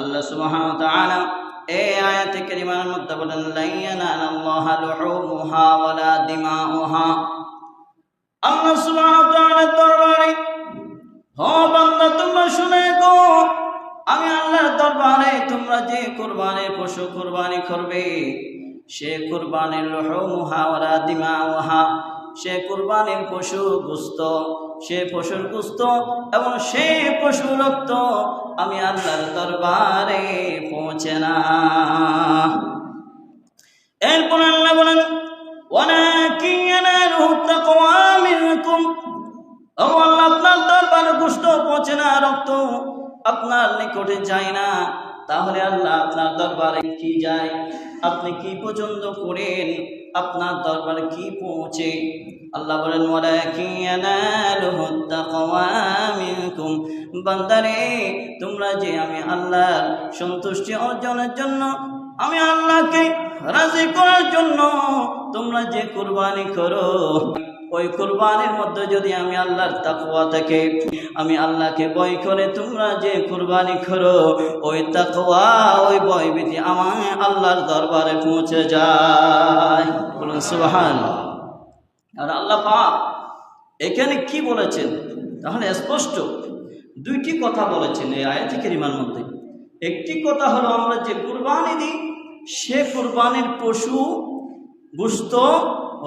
আল্লাহ সুবহানাহু ওয়া তাআলা এই আয়াতে কারিমার মধ্যে বলেন, লাইয়ানা আল্লাহ লুহুমুহা ওয়ালা দিমাউহা। আল্লাহ সুবহানাহু ওয়া তাআলার দরবারে হ বান্দা, তোমরা শুনে গো, আমি আল্লাহর দরবারে তোমরা যে কুরবানির পশু কুরবানি করবে, সে কুরবানির লুহুমুহা ওয়ালা দিমাউহা। সে কুরবানির পশু গুস্ত সে পশুর গুস্ত এবং সে পশু রক্ত আমি আল্লাহর দরবারে পৌঁছে না। এরপর আল্লাহ বলেন আপনার পৌঁছে না, রক্ত আপনার নিকটে যায় না। তাহলে আল্লাহ আপনার দরবারে কি যায়? আপনি কি পছন্দ করেন? আপনার দরবার কি পৌঁছে? আল্লাহ বলেন বান্দারে, তোমরা যে আমি আল্লাহর সন্তুষ্টি অর্জনের জন্য, আমি আল্লাহকে রাজি করার জন্য তোমরা যে কুরবানি করো ওই কুরবানির মধ্যে যদি আমি আল্লাহর তাকওয়া থেকে, আমি আল্লাহকে বই করে তোমরা যে কুরবানি করো, ওই তাকওয়া, ওই ভয়ভীতি আমার আল্লাহর দরবারে পৌঁছে যায়। বলুন সুবহান আর আল্লাহ এখানে কি বলেছেন? তাহলে স্পষ্ট। দুইটি কথা বলেছেন এই আয়াতি কেরিমার মধ্যে। একটি কথা হলো, আমরা যে কুরবানি দিই, সে কুরবানির পশু গুস্ত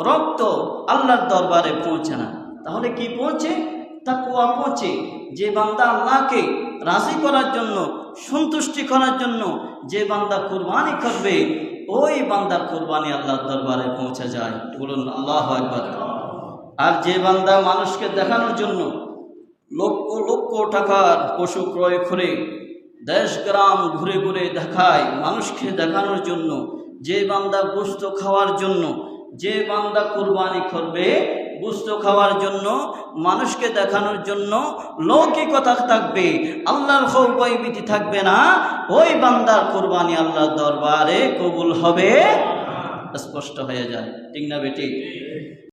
রক্ত আল্লাহর দরবারে পৌঁছে না। তাহলে কি পৌঁছে? তা কুয়া পৌঁছে। যে বান্দা আল্লাহকে রাজি করার জন্য, সন্তুষ্টি করার জন্য যে বান্দা কুরবানি করবে, ওই বান্দার কুরবানি আল্লাহর দরবারে পৌঁছে যায়। বলুন, আল্লাহ একবার আর যে বান্দা মানুষকে দেখানোর জন্য লক্ষ লক্ষ টাকার পশু ক্রয় করে দেশ, গ্রাম ঘুরে ঘুরে দেখায়, মানুষকে দেখানোর জন্য, যে বান্দা গোস্ত খাওয়ার জন্য যে বান্দা কুরবানি করবে বুস্ত খাওয়ার জন্য, মানুষকে দেখানোর জন্য লৌকিকতা থাকবে, আল্লাহর ভয়ভীতি থাকবে না, ওই বান্দার কুরবানি আল্লাহর দরবারে কবুল হবে, স্পষ্ট হয়ে যায়। ঠিক না বেটি?